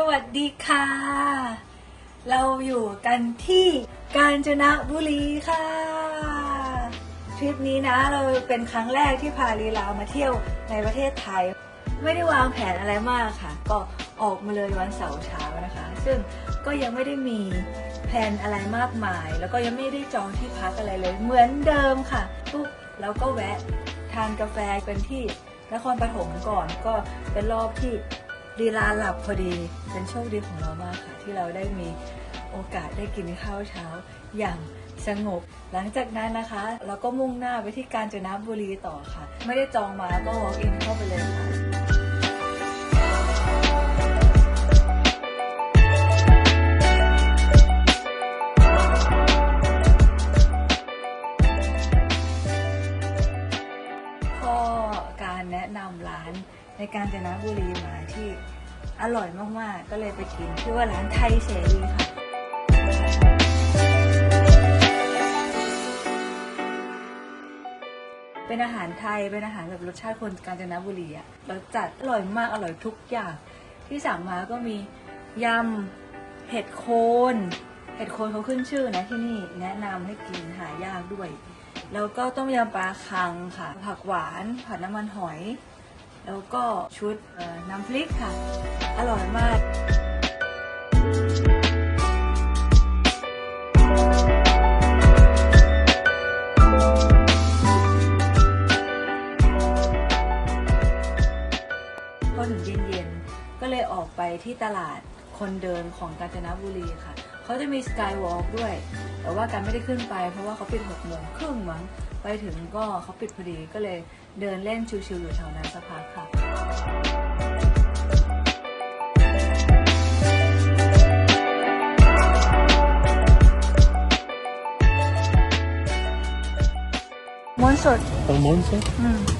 สวัสดีค่ะ เราอยู่กันที่กาญจนบุรีค่ะ ทริปนี้นะเราเป็นครั้งแรกที่พาลีลามาเที่ยวในประเทศไทย ไม่ได้วางแผนอะไรมากค่ะ ก็ออกมาเลยวันเสาร์เช้านะคะ ซึ่งก็ยังไม่ได้มีแผนอะไรมากมาย แล้วก็ยังไม่ได้จองที่พักอะไรเลย เหมือนเดิมค่ะปุ๊บแล้วก็แวะทานกาแฟเป็นที่นครปฐมก่อนก็เป็นรอบที่ ลีลาหลับพอดีเป็นโชคดีของเรามากค่ะ ที่เราได้มีโอกาสได้กินข้าวเช้าอย่างสงบ หลังจากนั้นนะคะ เราก็มุ่งหน้าไปที่กาญจนบุรีต่อค่ะ ไม่ได้จองมาก็ walk in เข้าไปเลยค่ะ ร่อยมากๆ ก็เลยไปกินชื่อว่าร้านไทยเสรีค่ะเป็นอาหารไทย เป็นอาหารแบบรสชาติคนกาญจนบุรีอะรสจัดอร่อยมาก อร่อยทุกอย่าง ที่สั่งมาก็มียำเห็ดโคน เห็ดโคนเขาขึ้นชื่อนะที่นี่ แนะนำให้กินหายากด้วย แล้วก็ต้มยำปลาคังค่ะ ผักหวาน ผัดน้ำมันหอย แล้วก็ชุดน้ำพริกค่ะ อร่อยมากพอถึงเย็นๆ ก็เลยออกไปที่ตลาดคนเดินของกาญจนบุรีค่ะ เขาจะมีสกายวอล์กด้วย แต่ว่าการไม่ได้ขึ้นไป เพราะว่าเขาปิดหกโมงครึ่งมั้งไปถึงก็เขาปิดพอดีก็เลยเดินเล่นชิวๆอยู่แถวนั้นสักพักค่ะม้วนสด Almonso? อืมพอ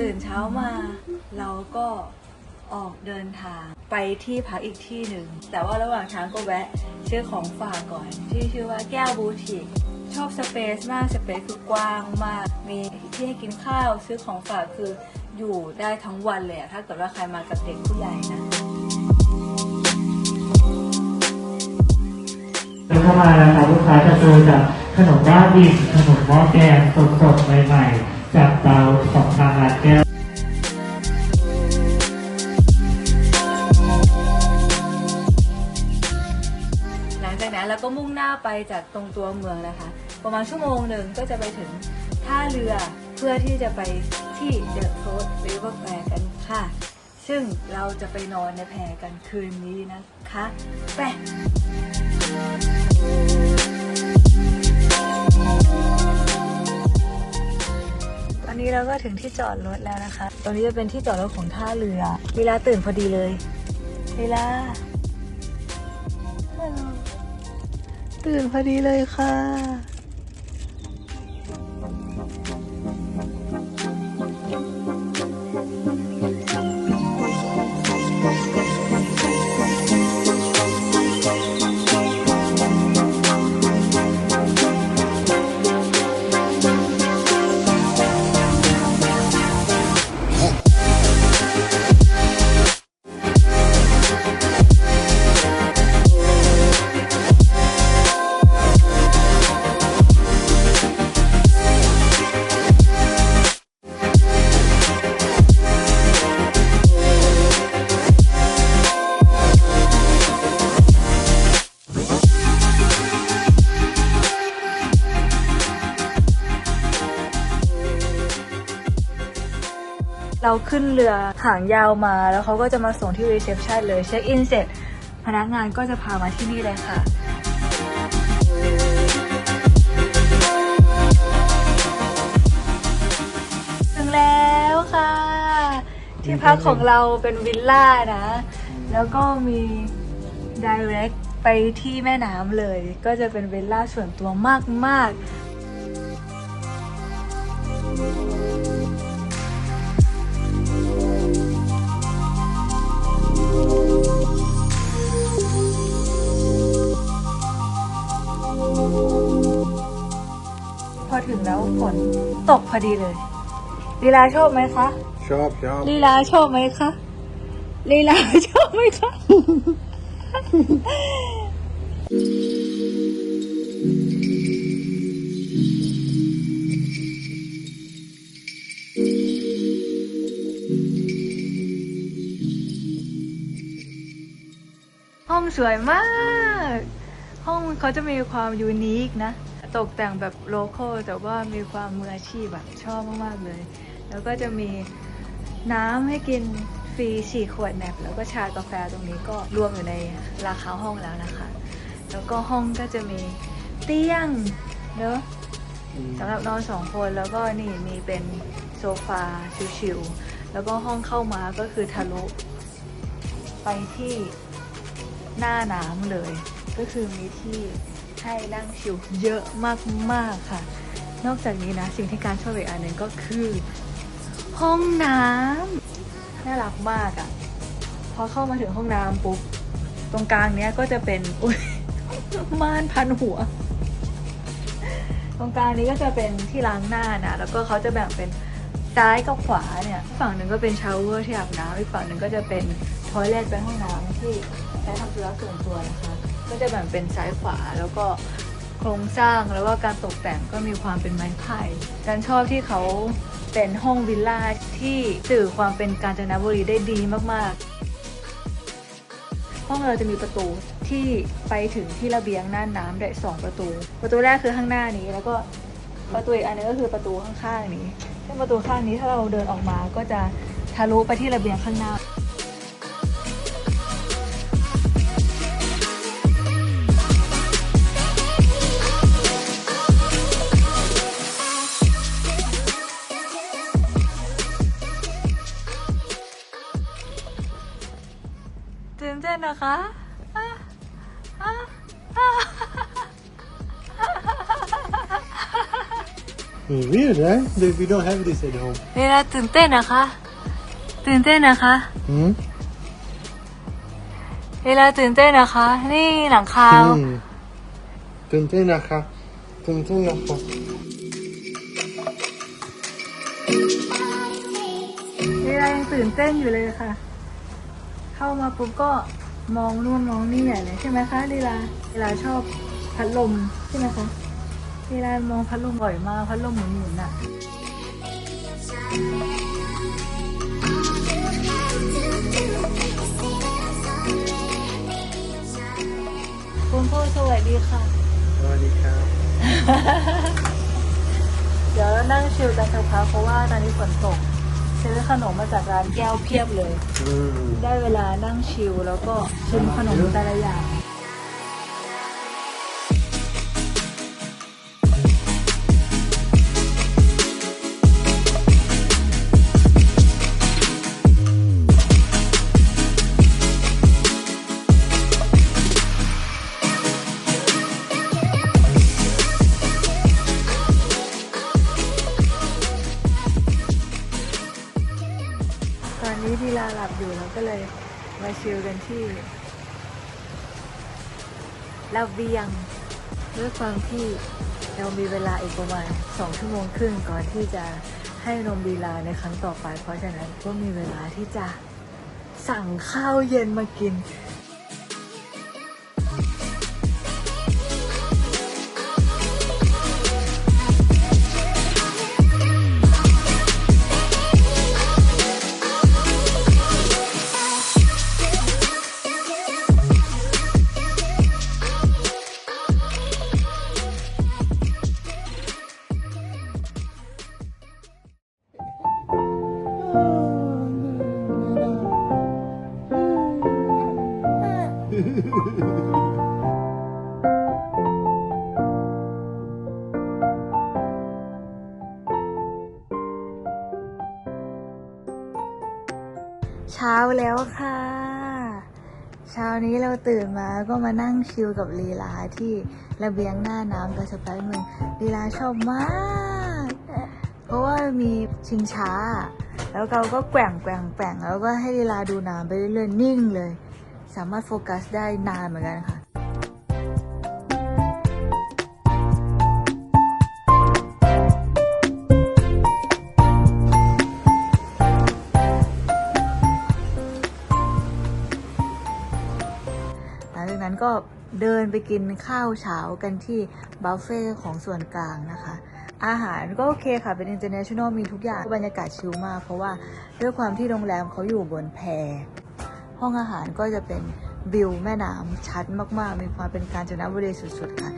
ตื่นเช้ามา เราก็ออกเดินทางไปที่พักอีกที่หนึ่ง แต่ว่าระหว่างทางก็แวะซื้อของฝากก่อน ที่ชื่อว่าแก้วบูติกชอบสเปซมาก สเปซคือกว้างมาก มีที่ให้กินข้าวซื้อของฝากคืออยู่ได้ทั้งวันเลยถ้าเกิดว่าใครมากับเด็กผู้ใหญ่นะเข้ามาแล้วครับลูกค้าจะเจอกับขนมว่าดินขนมหม้อแกงสดๆใหม่ๆ จากเตาของทางร้าแก้วหลังจากนั้นเราก็มุ่งหน้าไปจากตรงตัวเมืองนะคะ ประมาณชั่วโมงหนึ่งก็จะไปถึงท่าเรือเพื่อที่จะไปที่เดอะโคสหรือว่าแพกันค่ะ ซึ่งเราจะไปนอนในแพกันคืนนี้นะคะ ไป อนนี้เราก็ถึงที่จอดรถแล้วนะคะ ตรงนี้จะเป็นที่จอดรถของท่าเรือ เวลาตื่นพอดีเลย เวลา ตื่นพอดีเลยค่ะ ขึ้นเรือหางยาวมา แล้วเขาก็จะมาส่งที่รีเซพชันเลยเช็คอินเสร็จ พนักงานก็จะพามาที่นี่เลยค่ะถึงแล้วค่ะ ที่พักของเราเป็นวิลล่านะ แล้วก็มี direct ไปที่แม่น้ำเลย ก็จะเป็นวิลล่าส่วนตัวมาก ๆ ตกพอดีเลย ลีลาชอบไหมคะ ชอบชอบลีลาชอบไหมคะ ลีลาชอบไหมคะ ห้องสวยมาก ห้องเขาจะมีความยูนิคนะ ตกแต่งแบบโลคอลแต่ว่ามีความมืออาชีพแบบชอบมากๆเลย แล้วก็จะมีน้ำให้กินฟรีสี่ขวดแนบแล้วก็ชากาแฟตรงนี้ก็รวมอยู่ในราคาห้องแล้วนะคะ แล้วก็ห้องก็จะมีเตียงเนอะสำหรับนอนสองคนแล้วก็นี่มีเป็นโซฟาชิวๆแล้วก็ห้องเข้ามาก็คือทะลุไปที่หน้าน้ำเลย ก็คือมีที่ ให้นั่งชิลเยอะมากๆค่ะ นอกจากนี้นะ สิ่งที่การชอบอีกอันหนึ่งก็คือ ห้องน้ำน่ารักมากอะ่ะพอเข้ามาถึงห้องน้ำปุ๊บตรงกลางเนี้ยก็จะเป็นอุ้ยม่านพันหัว ตรงกลางนี้ก็จะเป็นที่ล้างหน้านะ แล้วก็เขาจะแบ่งเป็นซ้ายกับขวาเนี่ย ฝั่งหนึ่งก็เป็นชาวเวอร์ที่อาบน้ำอีกฝั่งหนึ่งก็จะเป็นทอยเลทเป็นห้องน้ำที่ใช้ทำธุระส่วนตัวนะคะ ก็จะแบ่งเป็นซ้ายขวาแล้วก็โครงสร้างแล้วก็การตกแต่งก็มีความเป็นไม้ไผ่การชอบที่เขาเป็นห้องวิลล่าที่สื่อความเป็นกาญจนบุรีได้ดีมากๆ ห้องเราจะมีประตูที่ไปถึงที่ระเบียงหน้าน้ำได้สองประตู ประตูแรกคือข้างหน้านี้ แล้วก็ประตูอีกอันนึงก็คือประตูข้างๆนี้ซึ่งประตูข้างนี้ถ้าเราเดินออกมาก็จะทะลุไปที่ระเบียงข้างหน้า นเต้นนะคะอะอะอะ Mm, weird, right? That We don't have this at home. เวลาตื่นเต้นนะคะ ตื่นเต้นนะคะ Hmm? เวลาตื่นเต้นนะคะ นี่หลังคา Hmm. ตื่นเต้นนะคะตื่นเต้นนะคะเวลายังตื่นเต้นอยู่เลยค่ะ เข้ามาปุ๊บก็ มองนู่นมองนี่ใหญ่เลยใช่ไหมคะลีลาเวลาชอบพัดลมใช่ไหมคะเวลามองพัดลมบ่อยมากพัดลมหมุนๆน่ะคุณพ่อสวัสดีค่ะ สวัสดีครับ เดี๋ยวเรานั่งชิลกันสักพักเพราะว่าตอนนี้ฝนตก ซื้อขนมมาจากร้านแก้วเพียบเลย อืม ได้เวลานั่งชิลแล้วก็ชิมขนมแต่ละอย่าง ก็เลยมาชิลกันที่ระเบียงด้วยความที่เรามีเวลาอีกประมาณสองชั่วโมงครึ่งก่อนที่จะให้นมบีลาในครั้งต่อไป เพราะฉะนั้นก็มีเวลาที่จะสั่งข้าวเย็นมากิน เช้าแล้วค่ะ เช้านี้เราตื่นมาก็มานั่งชิลกับลีลาที่ระเบียงหน้าน้ำกระสไปเมืองลีลาชอบมาก เพราะว่ามีชิงช้า แล้วเราก็แกว่งแกว่งแกว่งแล้วก็ให้ลีลาดูน้ำไปเรื่อยๆนิ่งเลย สามารถโฟกัสได้นานเหมือนกันค่ะหลังจากนั้นก็เดินไปกินข้าวเช้ากันที่บัฟเฟ่ของส่วนกลางนะคะ อาหารก็โอเคค่ะ เป็น international มีทุกอย่าง บรรยากาศชิลมาก เพราะว่าด้วยความที่โรงแรมเขาอยู่บนแพ ห้องอาหารก็จะเป็นวิวแม่น้ำชัดมากๆ มีความเป็นการจนบุรีสุดๆค่ะ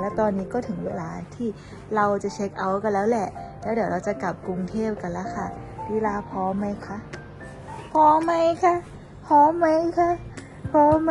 และตอนนี้ก็ถึงเวลาที่เราจะเช็คเอาท์กันแล้วแหละ แล้วเดี๋ยวเราจะกลับกรุงเทพกันแล้วค่ะลีลาพร้อมไหมคะ พร้อมไหมคะ พร้อมไหมคะ พร้อมไหม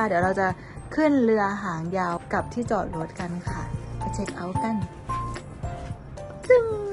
า เดี๋ยวเราจะขึ้นเรือหางยาวกับที่จอดรถกันค่ะ ไปเช็คเอาท์กันจึ้ง